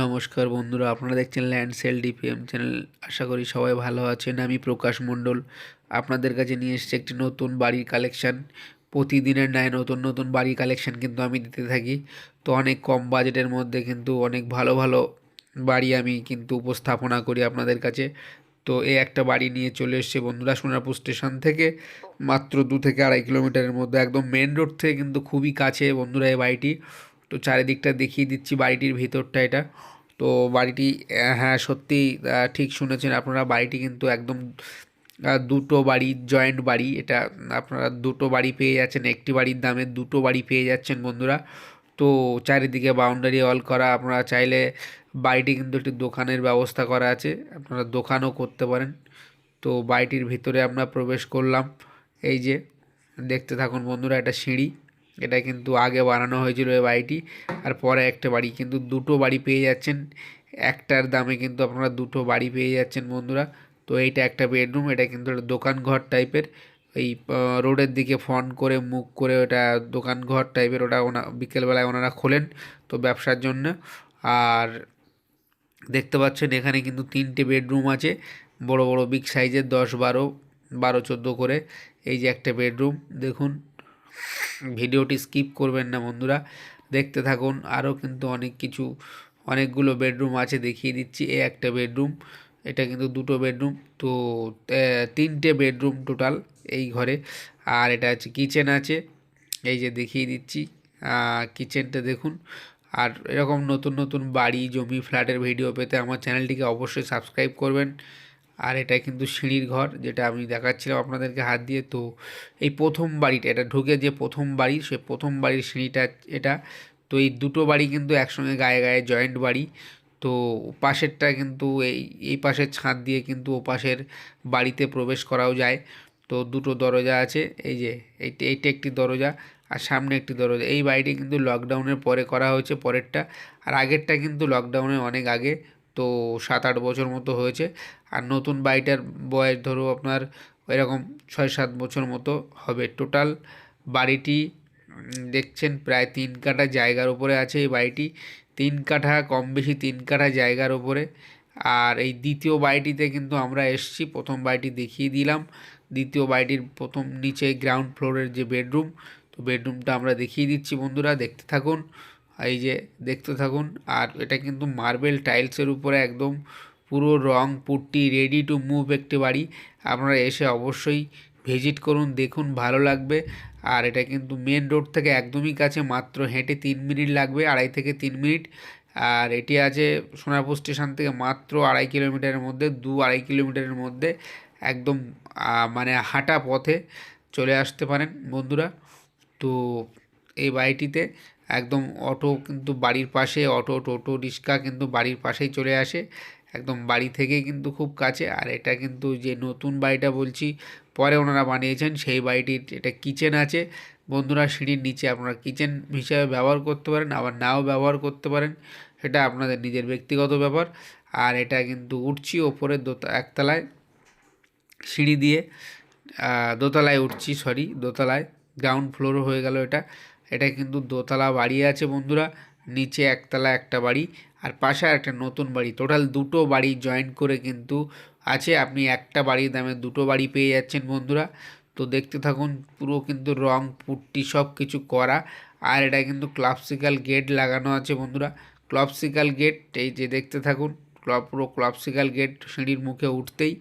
নমস্কার বন্ধুরা, আপনারা দেখছেন ল্যান্ড সেল ডিপিএম চ্যানেল আশা করি সবাই ভালো আছেন। আমি প্রকাশ মণ্ডল। আপনাদের কাছে নিয়ে এসেছি একটি নতুন বাড়ির কালেকশান প্রতিদিনের ন্যায় নতুন নতুন বাড়ির কালেকশান কিন্তু আমি দিতে থাকি। তো অনেক কম বাজেটের মধ্যে কিন্তু অনেক ভালো ভালো বাড়ি আমি কিন্তু উপস্থাপনা করি আপনাদের কাছে। তো এই একটা বাড়ি নিয়ে চলে এসছে বন্ধুরা সোনারপুর স্টেশন থেকে। মাত্র দু থেকে আড়াই কিলোমিটারের মধ্যে, একদম মেন রোড থেকে কিন্তু খুবই কাছে বন্ধুরা এই বাড়িটি। তো চারিদিকটা দেখিয়ে দিচ্ছি বাড়িটির ভিতরটা এটা। তো বাড়িটি হ্যাঁ সত্যি ঠিক শুনেছেন আপনারা, বাড়িটি কিন্তু একদম দুটো বাড়ি, জয়েন্ট বাড়ি। এটা আপনারা দুটো বাড়ি পেয়ে যাচ্ছেন, একটি বাড়ির দামে দুটো বাড়ি পেয়ে যাচ্ছেন বন্ধুরা। তো চারিদিকে বাউন্ডারি অল করা, আপনারা চাইলে বাড়িটি কিন্তু একটি দোকানের ব্যবস্থা করা আছে, আপনারা দোকানও করতে পারেন। তো বাড়িটির ভিতরে আমরা প্রবেশ করলাম, এই যে, দেখতে থাকুন বন্ধুরা এটা সিঁড়ি। এটা কিন্তু আগে বানানো হয়েছিল এই বাড়িটি। আর পরে একটা বাড়ি, কিন্তু দুটো বাড়ি পেয়ে যাচ্ছেন। একটার দামে কিন্তু আপনারা দুটো বাড়ি পেয়ে যাচ্ছেন বন্ধুরা। তো এইটা একটা বেডরুম, এটা কিন্তু একটা দোকান ঘর টাইপের। এই রোডের দিকে ফ্রন্ট করে মুখ করে ওটা দোকান ঘর টাইপের, ওটা ওনা, বিকেলবেলায় ওনারা খোলেন তো ব্যবসার জন্য। আর দেখতে পাচ্ছেন এখানে কিন্তু তিনটে বেডরুম আছে, বড় বড় বিগ সাইজের, দশ বারো বারো চোদ্দ করে। এই যে একটা বেডরুম, দেখুন। ভিডিওটি স্কিপ করবেন না বন্ধুরা। দেখতে থাকুন, আরও কিন্তু অনেক কিছু, অনেকগুলো বেডরুম আছে, দেখিয়ে দিচ্ছি। এ একটা বেডরুম, এটা কিন্তু দুটো বেডরুম। তো তিনটে বেডরুম টোটাল এই ঘরে। আর এটা হচ্ছে কিচেন আছে, এই যে দেখিয়ে দিচ্ছি। কিচেনটা দেখুন। আর এরকম নতুন নতুন বাড়ি, জমি, ফ্ল্যাটের ভিডিও পেতে আমার চ্যানেলটিকে অবশ্যই সাবস্ক্রাইব করবেন। আর এটা কিন্তু সিঁড়ির ঘর, যেটা আমি দেখাচ্ছিলাম আপনাদেরকে হাত দিয়ে। তো এই প্রথম বাড়িটা, এটা ঢুকে যে প্রথম বাড়ি, সে প্রথম বাড়ির সিঁড়িটা এটা। তো এই দুটো বাড়ি কিন্তু একসঙ্গে গায়ে গায়ে জয়েন্ট বাড়ি। তো পাশেরটা কিন্তু এই এই পাশের ছাদ দিয়ে কিন্তু ও পাশের বাড়িতে প্রবেশ করাও যায়। তো দুটো দরজা আছে, এই যে এইটা একটি দরজা আর সামনে একটি দরজা। এই বাড়িটি কিন্তু লকডাউনের পরে করা হয়েছে পরেরটা। আর আগেরটা কিন্তু লকডাউনের অনেক আগে। তো সাত আট বছর মতো হয়েছে। আর নতুন বাড়িটার বয়স ধরো আপনার এরকম ছয় সাত বছর মতো হবে। টোটাল বাড়িটি দেখছেন প্রায় তিন কাঠা জায়গার উপরে আছে এই বাড়িটি। তিন কাঠা, কম বেশি তিন কাঠা জায়গার উপরে। আর এই দ্বিতীয় বাড়িটিতে কিন্তু আমরা এসছি। প্রথম বাড়িটি দেখিয়ে দিলাম। দ্বিতীয় বাড়িটির প্রথম নিচে গ্রাউন্ড ফ্লোরের যে বেডরুম তো বেডরুমটা আমরা দেখিয়ে দিচ্ছি বন্ধুরা। দেখতে থাকুন। এই যে দেখতে থাকুন, আর এটা কিন্তু মার্বেল টাইলসের উপরে একদম পুরো রং পুট্টি রেডি টু মুভ একটি বাড়ি। আপনারা এসে অবশ্যই ভিজিট করুন, দেখুন, ভালো লাগবে। আর এটা কিন্তু মেন রোড থেকে একদমই কাছে, মাত্র হেঁটে তিন মিনিট লাগবে, আড়াই থেকে তিন মিনিট। আর এটি আছে সোনারপুর স্টেশন থেকে মাত্র আড়াই কিলোমিটারের মধ্যে, দু আড়াই কিলোমিটারের মধ্যে, একদম মানে হাঁটা পথে চলে আসতে পারেন বন্ধুরা। তো এই বাড়িটিতে একদম অটো কিন্তু বাড়ির পাশে, অটো, টোটো, রিক্সা কিন্তু বাড়ির পাশেই চলে আসে। একদম বাড়ি থেকেই কিন্তু খুব কাছে। আর এটা কিন্তু যে নতুন বাড়িটা বলছি, পরে ওনারা বানিয়েছেন, সেই বাড়িটির এটা কিচেন আছে। বন্ধুরা, সিঁড়ির নিচে আপনারা কিচেন হিসাবে ব্যবহার করতে পারেন, আবার নাও ব্যবহার করতে পারেন। সেটা আপনাদের নিজের ব্যক্তিগত ব্যাপার। আর এটা কিন্তু উঠছি ওপরে দোতা, একতলায়, সিঁড়ি দিয়ে দোতলায় উঠছি, সরি, দোতলায়। গ্রাউন্ড ফ্লোর হয়ে গেল এটা। এটা কিন্তু দোতলা বাড়ি আছে বন্ধুরা। নিচে একতলা একটা বাড়ি আর পাশে একটা নতুন বাড়ি। টোটাল দুটো বাড়ি জয়েন করে কিন্তু আছে। আপনি একটা বাড়ির দামে দুটো বাড়ি পেয়ে যাচ্ছেন বন্ধুরা। তো দেখতে থাকুন, পুরো কিন্তু রং, পুট্টি সব কিছু করা। আর এটা কিন্তু ক্লাবসিক্যাল গেট লাগানো আছে বন্ধুরা। ক্লাবসিক্যাল গেট এই যে দেখতে থাকুন ক্লব পুরো ক্লাবসিক্যাল গেট সিঁড়ির মুখে উঠতেই।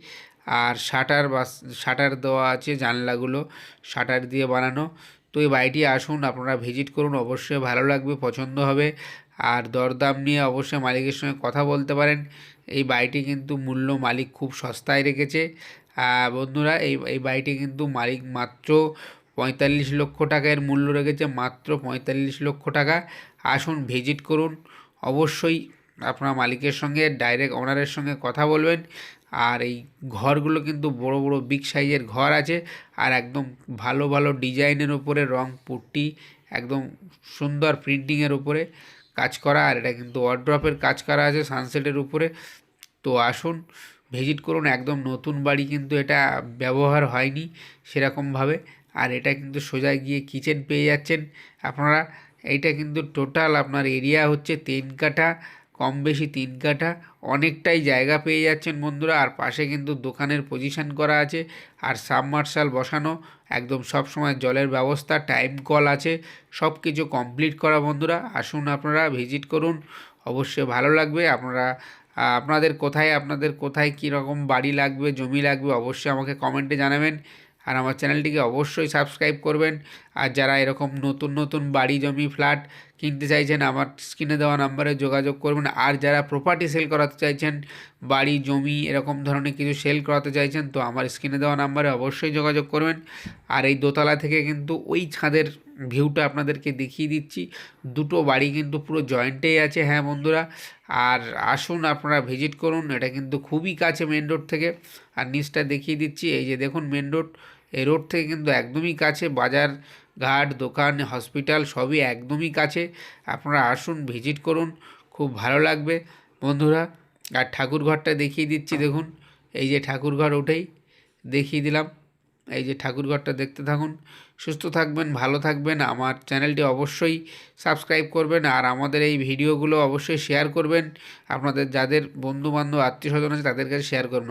আর শাটার বা শাটার দেওয়া আছে জানলাগুলো। শাটার দিয়ে বানানো। তো এই বাড়িটি আসুন, আপনারা ভিজিট করুন, অবশ্যই ভালো লাগবে, পছন্দ হবে। আর দরদাম নিয়ে অবশ্যই মালিকের সঙ্গে কথা বলতে পারেন। এই বাড়িটি কিন্তু মূল্য মালিক খুব সস্তায় রেখেছে। বন্ধুরা, এই এই বাড়িটি কিন্তু মালিক মাত্র পঁয়তাল্লিশ লক্ষ টাকার মূল্য রেখেছে, মাত্র পঁয়তাল্লিশ লক্ষ টাকা। আসুন, ভিজিট করুন। অবশ্যই আপনার মালিকের সঙ্গে ডাইরেক্ট ওনারের সঙ্গে কথা বলবেন। আর এই ঘরগুলো কিন্তু বড় বড় বিগ সাইজের ঘর আছে। আর একদম ভালো ভালো ডিজাইনের উপরে রং, পুট্টি, একদম সুন্দর প্রিন্টিংয়ের উপরে কাজ করা। আর এটা কিন্তু ওয়ার্ড্রপের কাজ করা আছে সানসেটের উপরে। তো আসুন ভিজিট করুন। একদম নতুন বাড়ি কিন্তু এটা ব্যবহার হয়নি সেরকমভাবে আর এটা কিন্তু সোজা গিয়ে কিচেন পেয়ে যাচ্ছেন আপনারা। এইটা কিন্তু টোটাল আপনার এরিয়া হচ্ছে তিন কাঠা। কম বেশি তিন কাঠা। অনেকটাই জায়গা পেয়ে যাচ্ছেন বন্ধুরা। আর পাশে কিন্তু দোকানের পজিশন করা আছে। আর সাবমার্শাল বসানো। একদম সব সময় জলের ব্যবস্থা টাইম কল আছে। সব কিছু কমপ্লিট করা বন্ধুরা। আসুন আপনারা ভিজিট করুন। অবশ্যই ভালো লাগবে। আপনারা আপনাদের কোথায় আপনাদের কোথায় কী রকম বাড়ি লাগবে, জমি লাগবে, অবশ্যই আমাকে কমেন্টে জানাবেন। আর আমার চ্যানেলটিকে অবশ্যই সাবস্ক্রাইব করবেন। আর যারা এরকম নতুন নতুন বাড়ি জমি ফ্ল্যাট কিনতে চাইছেন, আমার স্ক্রিনে দেওয়া নাম্বারে যোগাযোগ করবেন। আর যারা প্রপার্টি সেল করাতে চাইছেন, বাড়ি, জমি, এরকম ধরনের কিছু সেল করাতে চাইছেন, তো আমার স্ক্রিনে দেওয়া নাম্বারে অবশ্যই যোগাযোগ করবেন। আর এই দোতলা থেকে কিন্তু ওই ছাদের ভিউটা আপনাদেরকে দেখিয়ে দিচ্ছি। দুটো বাড়ি কিন্তু পুরো জয়েন্টেই আছে হ্যাঁ বন্ধুরা। আর আসুন আপনারা ভিজিট করুন, এটা কিন্তু খুবই কাছে মেন রোড থেকে। আর নিচটা দেখিয়ে দিচ্ছি, এই যে দেখুন মেন রোড এই রোড থেকে কিন্তু একদমই কাছে। বাজার ঘাট, দোকান, হসপিটাল সবই একদমই কাছে। আপনারা আসুন, ভিজিট করুন, খুব ভালো লাগবে। বন্ধুরা, আর ঠাকুর ঘরটা দেখিয়ে দিচ্ছি, দেখুন। এই যে ঠাকুর ঘর ওঠেই, দেখিয়ে দিলাম। এই যে ঠাকুর ঘরটা দেখতে থাকুন। সুস্থ থাকবেন, ভালো থাকবেন। আমার চ্যানেলটি অবশ্যই সাবস্ক্রাইব করবেন, আর আমাদের এই ভিডিওগুলো অবশ্যই শেয়ার করবেন। আপনাদের যাদের বন্ধু বান্ধব আত্মীয় স্বজন আছে, তাদের কাছে শেয়ার করবেন।